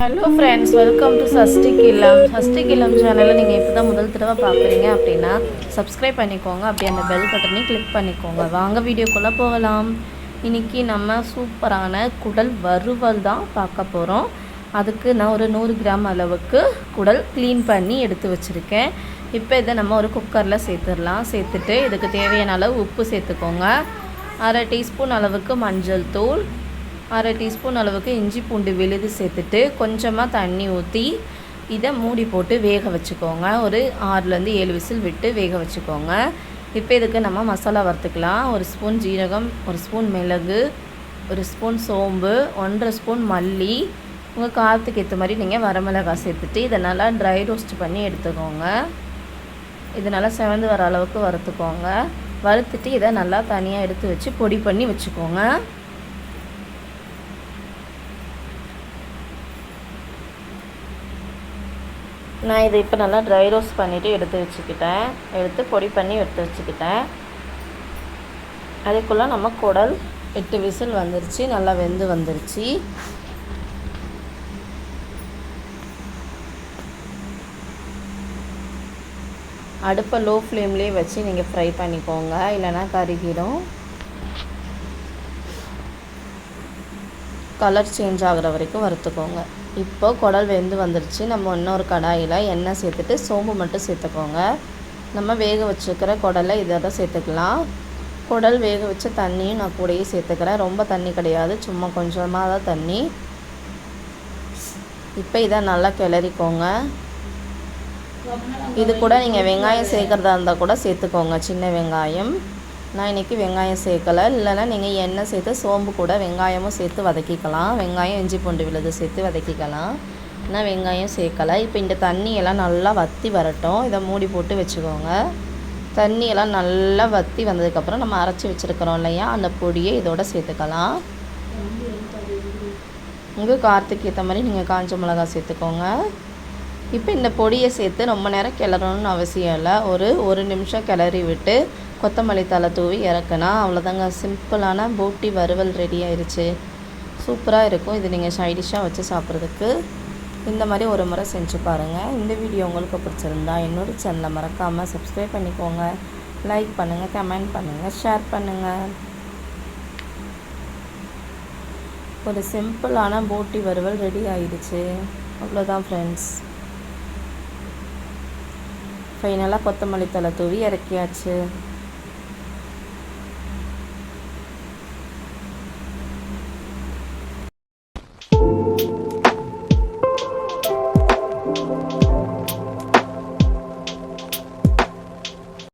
Hello friends welcome to சஷ்டி கிலம் சஷ்டி கிலம் சேனலை நீங்கள் இப்போ தான் முதல் தடவை பார்க்குறீங்க அப்படின்னா சப்ஸ்கிரைப் பண்ணிக்கோங்க. அப்படியே அந்த பெல் பட்டனையும் கிளிக் பண்ணிக்கோங்க. வாங்க வீடியோக்குள்ளே போகலாம். இன்னைக்கு நம்ம சூப்பரான குடல் வறுவல் தான் பார்க்க போகிறோம் அதுக்கு நான் ஒரு நூறு கிராம் அளவுக்கு குடல் க்ளீன் பண்ணி எடுத்து வச்சுருக்கேன். இப்போ இதை நம்ம ஒரு குக்கரில் சேர்த்துடலாம். சேர்த்துட்டு இதுக்கு தேவையான அளவு உப்பு சேர்த்துக்கோங்க. அரை டீஸ்பூன் அளவுக்கு மஞ்சள் தூள் அரை டீஸ்பூன் அளவுக்கு இஞ்சி பூண்டு விழுது சேர்த்துட்டு கொஞ்சமாக தண்ணி ஊற்றி இதை மூடி போட்டு வேக வச்சுக்கோங்க. ஒரு ஆறுலேருந்து ஏழு விசில் விட்டு வேக வச்சுக்கோங்க. இப்போ இதுக்கு நம்ம மசாலா வறுத்துக்கலாம். ஒரு ஸ்பூன் ஜீரகம் ஒரு ஸ்பூன் மிளகு ஒரு ஸ்பூன் சோம்பு ஒன்றரை ஸ்பூன் மல்லி. உங்கள் காரத்துக்கு ஏற்ற மாதிரி நீங்கள் வரமிளகாய் சேர்த்துட்டு இதை நல்லா ட்ரை ரோஸ்ட் பண்ணி எடுத்துக்கோங்க. இது நல்லா செவந்து வர அளவுக்கு வறுத்துக்கோங்க. வறுத்துட்டு இதை நல்லா தனியாக எடுத்து வச்சு பொடி பண்ணி வச்சுக்கோங்க. நான் இதை இப்போ நல்லா ட்ரை ரோஸ்ட் பண்ணிவிட்டு எடுத்து வச்சுக்கிட்டேன். எடுத்து பொடி பண்ணி எடுத்து வச்சுக்கிட்டேன். அதுக்குள்ளே நம்ம குடல் எட்டு விசில் வந்துருச்சு நல்லா வெந்து வந்துருச்சு. அடுப்பை லோ ஃப்ளேம்லேயே வச்சு நீங்கள் ஃப்ரை பண்ணிக்கோங்க. இல்லைன்னா கருகிடும். கலர் சேஞ்ச் ஆகிற வரைக்கும் வறுத்துக்கோங்க. இப்போ குடல் வெந்து வந்துருச்சு. நம்ம இன்னொரு கடாயில் எண்ணெய் சேர்த்துட்டு சோம்பு மட்டும் சேர்த்துக்கோங்க. நம்ம வேக வச்சுக்கிற குடலை இதோட சேர்த்துக்கலாம். குடல் வேக வச்ச தண்ணியும் நான் கூடயே சேர்த்துக்கிறேன். ரொம்ப தண்ணி கிடையாது. சும்மா கொஞ்சமாக தான் தண்ணி. இப்போ இதை நல்லா கிளறிக்கோங்க. இது கூட நீங்கள் வெங்காயம் சேர்க்குறதா இருந்தால் கூட சேர்த்துக்கோங்க. சின்ன வெங்காயம். நான் இன்றைக்கி வெங்காயம் சேர்க்கலை. இல்லைன்னா நீங்கள் எண்ணெய் சேர்த்து சோம்பு கூட வெங்காயமும் சேர்த்து வதக்கிக்கலாம். வெங்காயம் இஞ்சி பூண்டு விழுது சேர்த்து வதக்கிக்கலாம். நான் வெங்காயம் சேர்க்கலை. இப்போ இந்த தண்ணியெல்லாம் நல்லா வற்றி வரட்டும். இதை மூடி போட்டு வச்சுக்கோங்க. தண்ணியெல்லாம் நல்லா வற்றி வந்ததுக்கப்புறம் நம்ம அரைச்சி வச்சுருக்கிறோம் இல்லையா? அந்த பொடியை இதோட சேர்த்துக்கலாம். உங்கள் காரத்துக்கு ஏற்ற மாதிரி நீங்கள் காஞ்ச மிளகா சேர்த்துக்கோங்க. இப்போ இந்த பொடியை சேர்த்து ரொம்ப நேரம் கிளறணும்னு அவசியம் இல்லை. ஒரு ஒரு நிமிஷம் கிளறி விட்டு கொத்தமல்லி தலை தூவி இறக்குனா அவ்வளோதாங்க சிம்பிளான போட்டி வறுவல் ரெடி ஆயிடுச்சு சூப்பராக இருக்கும். இது நீங்கள் சைடிஷாக வச்சு சாப்பிட்றதுக்கு. இந்த மாதிரி ஒரு முறை செஞ்சு பாருங்கள் இந்த வீடியோ உங்களுக்கு பிடிச்சிருந்தா என்னோட சேனலை மறக்காமல் சப்ஸ்கிரைப் பண்ணிக்கோங்க. லைக் பண்ணுங்கள் கமெண்ட் பண்ணுங்கள் ஷேர் பண்ணுங்கள் ஒரு சிம்பிளான போட்டி வறுவல் ரெடி ஆயிடுச்சு அவ்வளோதான் ஃப்ரெண்ட்ஸ் ஃபைனலாக கொத்தமல்லி தலை தூவி இறக்கியாச்சு.